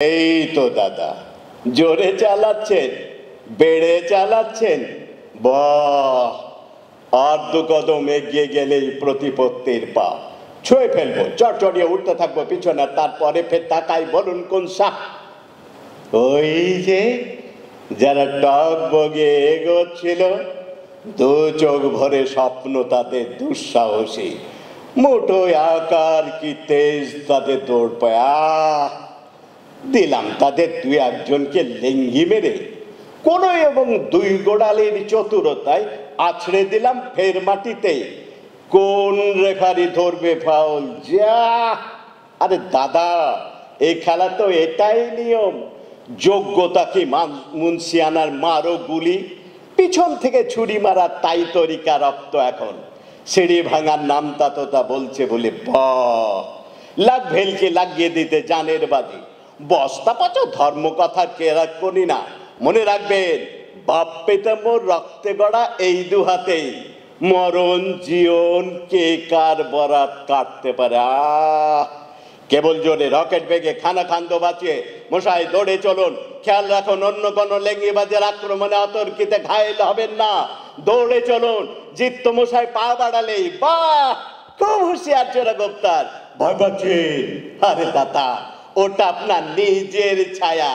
এই তো দাদা, জোরে চালাচ্ছেন, বেড়ে চালাচ্ছেন। আর দু কদম এগিয়ে গেলেই প্রতিপত্তির পা ছুঁয়ে ফেলব চট চটচড়িয়ে উঠতে থাকব পিছনে, তারপরে ফের তাকাই বলুন কোন সাপ। ওই যে যারা টক বগে এগোচ্ছিল, দু চোখ ভরে স্বপ্ন তাদের দুঃসাহসী। মোটো আকার কি তেজ তাদের দৌড় পায়! দিলাম তাদের দুই একজনকে লেঙ্গি মেরে। কোন এবং দুই গোড়ালির চতুরতায় আছড়ে দিলাম ফের মাটিতে। কোন রেফারি ধরবে ফাউল? যা! আরে দাদা, এই খেলা তো এটাই নিয়ম। যোগ্যতা কি মান- মুন্সিয়ানার মারো গুলি? পিছন থেকে ছুরি মারা তাই তরিকা রক্ত এখন। সিঁড়ি ভাঙার নামতা তোতা বলছে বলে ব। লাগ ভেলকে লাগিয়ে দিতে জানের বাজি। বস্তা পচা ধর্ম কথা কেরা করি না? মনে রাখবেন, বাপ পেতে মোর রক্তে গড়া এই দু হাতেই মরণ, জীবন, কে কার বরাত কাটতে পারে? কেবল জোরে রকেট বেগে খানা খান্দ বাঁচিয়ে মশাই দৌড়ে চলুন। খেয়াল রাখুন, অন্য কোনো লেঙ্গিবাজের আক্রমণে অতর্কিতে ঘায়েল হবেন না। দৌড়ে চলুন, জিত্ত মশাই পা বাড়ালেই, বাহ! খুব হুঁশিয়ার চোরা গুপ্তার। ভয় আরে দাদা ওটা আপনার নিজের ছায়া